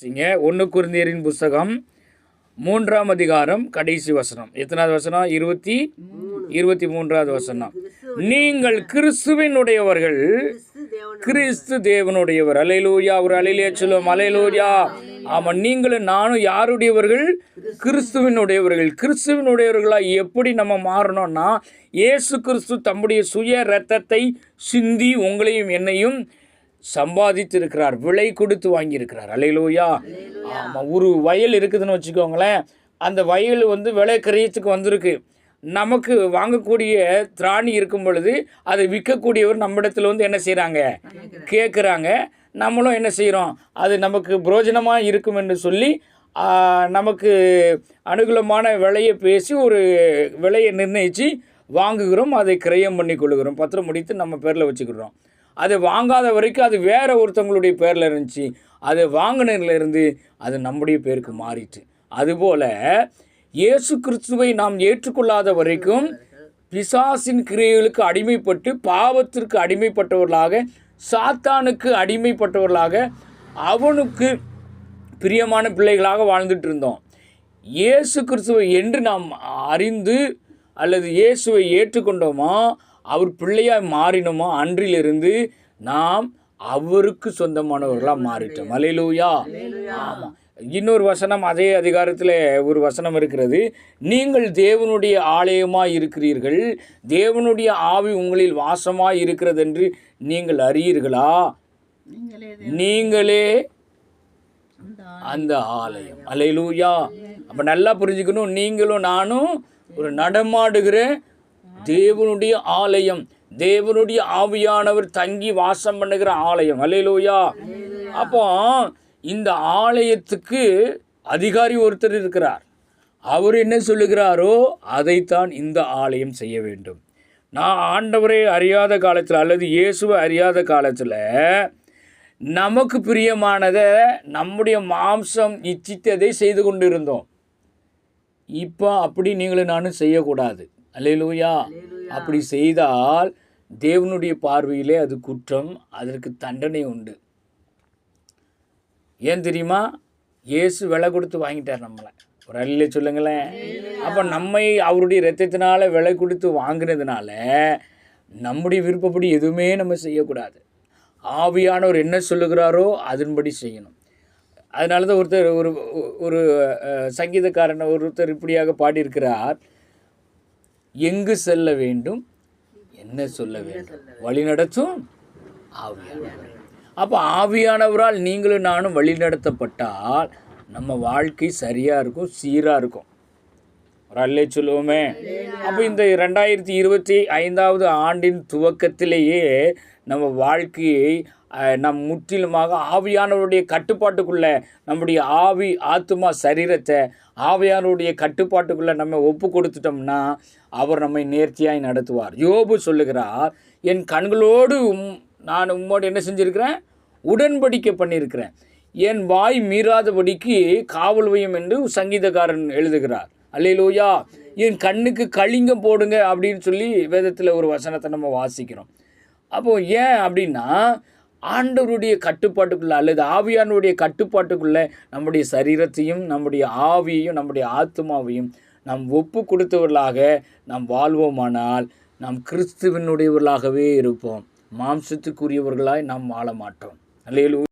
சிங்க ஒன்று குருந்தியரின் புஸ்தகம் மூன்றாம் அதிகாரம் கடைசி வசனம். எத்தனாவது வசனம்? இருபத்தி இருபத்தி மூன்றாவது வசனம். நீங்கள் கிறிஸ்துவினுடையவர்கள். கிறிஸ்து தேவனுடையவர். அலையிலூயா ஒரு அலையிலே சொல்லுவோம். அலையிலூயா ஆமாம். நீங்களும் நானும் யாருடையவர்கள்? கிறிஸ்துவினுடையவர்கள். கிறிஸ்துவினுடையவர்களாக எப்படி நம்ம மாறணும்னா இயேசு கிறிஸ்து தம்முடைய சுய இரத்தத்தை சிந்தி உங்களையும் என்னையும் சம்பாதித்திருக்கிறார் விலை கொடுத்து வாங்கியிருக்கிறார். அலையிலூயா ஆமாம் ஒரு வயல் இருக்குதுன்னு வச்சுக்கோங்களேன் அந்த வயல் வந்து விலை கிரயத்துக்கு வந்திருக்கு. நமக்கு வாங்கக்கூடிய திராணி இருக்கும் பொழுது அதை விற்கக்கூடியவர் நம்மிடத்துல வந்து என்ன செய்கிறாங்க கேட்குறாங்க. நம்மளும் என்ன செய்கிறோம் அது நமக்கு புரோஜனமாக இருக்கும் என்று சொல்லி நமக்கு அனுகூலமான விலையை பேசி ஒரு விலையை நிர்ணயித்து வாங்குகிறோம். அதை கிரயம் பண்ணி கொள்கிறோம் பத்திரம் முடித்து நம்ம பேரில் வச்சுக்கிறோம். அதை வாங்காத வரைக்கும் அது வேற ஒருத்தவங்களுடைய பேரில் இருந்துச்சு. அதை வாங்கினதுலேருந்து அது நம்முடைய பேருக்கு மாறிட்டு. அதுபோல் இயேசு கிறிஸ்துவை நாம் ஏற்றுக்கொள்ளாத வரைக்கும் பிசாசின் கிரியைகளுக்கு அடிமைப்பட்டு பாவத்திற்கு அடிமைப்பட்டவர்களாக சாத்தானுக்கு அடிமைப்பட்டவர்களாக அவனுக்கு பிரியமான பிள்ளைகளாக வாழ்ந்துட்டு இருந்தோம். இயேசு கிறிஸ்துவை என்று நாம் அறிந்து அல்லது இயேசுவை ஏற்றுக்கொண்டோமோ அவர் பிள்ளையாய் மாறினோமோ அன்றிலிருந்து நாம் அவருக்கு சொந்தமானவர்களாக மாறிட்டோம். அலையிலூயா. ஆமாம் இன்னொரு வசனம் அதே அதிகாரத்தில் ஒரு வசனம் இருக்கிறது. நீங்கள் தேவனுடைய ஆலயமாய் இருக்கிறீர்கள். தேவனுடைய ஆவி உங்களில் வாசமாய் இருக்கிறது என்று நீங்கள் அறியீர்களா? நீங்களே அந்த ஆலயம். அலையிலூயா. அப்போ நல்லா புரிஞ்சுக்கணும். நீங்களும் நானும் ஒரு நடமாடுகிற தேவனுடைய ஆலயம் தேவனுடைய ஆவியானவர் தங்கி வாசம் பண்ணுகிற ஆலயம். அலையிலூயா அப்போ இந்த ஆலயத்துக்கு அதிகாரி ஒருத்தர் இருக்கிறார். அவர் என்ன சொல்லுகிறாரோ அதைத்தான் இந்த ஆலயம் செய்ய வேண்டும். நான் ஆண்டவரை அறியாத காலத்தில் அல்லது இயேசுவை அறியாத காலத்தில் நமக்கு பிரியமானதை நம்முடைய மாம்சம் இச்சித்ததை செய்து கொண்டிருந்தோம். இப்போ அப்படி நீங்களும் நானும் செய்யக்கூடாது. அல்லேலூயா. அப்படி செய்தால் தேவனுடைய பார்வையிலே அது குற்றம் அதற்கு தண்டனை உண்டு. ஏன் தெரியுமா? இயேசு விலை கொடுத்து வாங்கிட்டார் நம்மளை. ஒரு அல்ல சொல்லுங்களேன். அப்போ நம்மை அவருடைய இரத்தத்தினால விலை கொடுத்து வாங்கினதுனால நம்முடைய விருப்பப்படி எதுவுமே நம்ம செய்யக்கூடாது. ஆவியானவர் என்ன சொல்லுகிறாரோ அதன்படி செய்யணும். அதனால தான் ஒருத்தர் ஒரு ஒரு சங்கீதக்காரன் ஒருத்தர் இப்படியாக பாடியிருக்கிறார். எங்கு செல்ல வேண்டும்? என்ன சொல்ல வேண்டும்? வழி நடத்தும் ஆவியானவர். அப்போ ஆவியானவரால் நீங்களும் நானும் வழி நடத்தப்பட்டால் நம்ம வாழ்க்கை சரியாக இருக்கும் சீராக இருக்கும். ஒரு அல்லே சொல்லுவோமே. அப்போ இந்த ரெண்டாயிரத்தி இருபத்தி ஐந்தாவது ஆண்டின் துவக்கத்திலேயே நம்ம வாழ்க்கையை நம் முற்றிலுமாக ஆவியானவருடைய கட்டுப்பாட்டுக்குள்ளே நம்முடைய ஆவி ஆத்துமா சரீரத்தை ஆவியானவருடைய கட்டுப்பாட்டுக்குள்ளே நம்ம ஒப்பு கொடுத்துட்டோம்னா அவர் நம்மை நேர்த்தியாய் நடத்துவார். யோபு சொல்லுகிறார் என் கண்களோடு உம் நான் உம்மோடு என்ன செஞ்சிருக்கிறேன்? உடன்படிக்கை பண்ணியிருக்கிறேன் என் வாய் மீறாதபடிக்கு காவல் வையும் என்று சங்கீதக்காரன் எழுதுகிறார். அல்லையிலோயா என் கண்ணுக்கு களிங்கம் போடுங்க அப்படின்னு சொல்லி வேதத்தில் ஒரு வசனத்தை நம்ம வாசிக்கிறோம். அப்போது ஏன் அப்படின்னா ஆண்டவருடைய கட்டுப்பாட்டுக்குள்ளே அல்லது ஆவியானுடைய கட்டுப்பாட்டுக்குள்ளே நம்முடைய சரீரத்தையும் நம்முடைய ஆவியையும் நம்முடைய ஆத்மாவையும் நாம் ஒப்பு கொடுத்தவர்களாக நாம் வாழ்வோமானால் நாம் கிறிஸ்துவனுடையவர்களாகவே இருப்போம். மாம்சத்துக்குரியவர்களாய் நாம் வாழ மாட்டோம். அல்லேலூயா.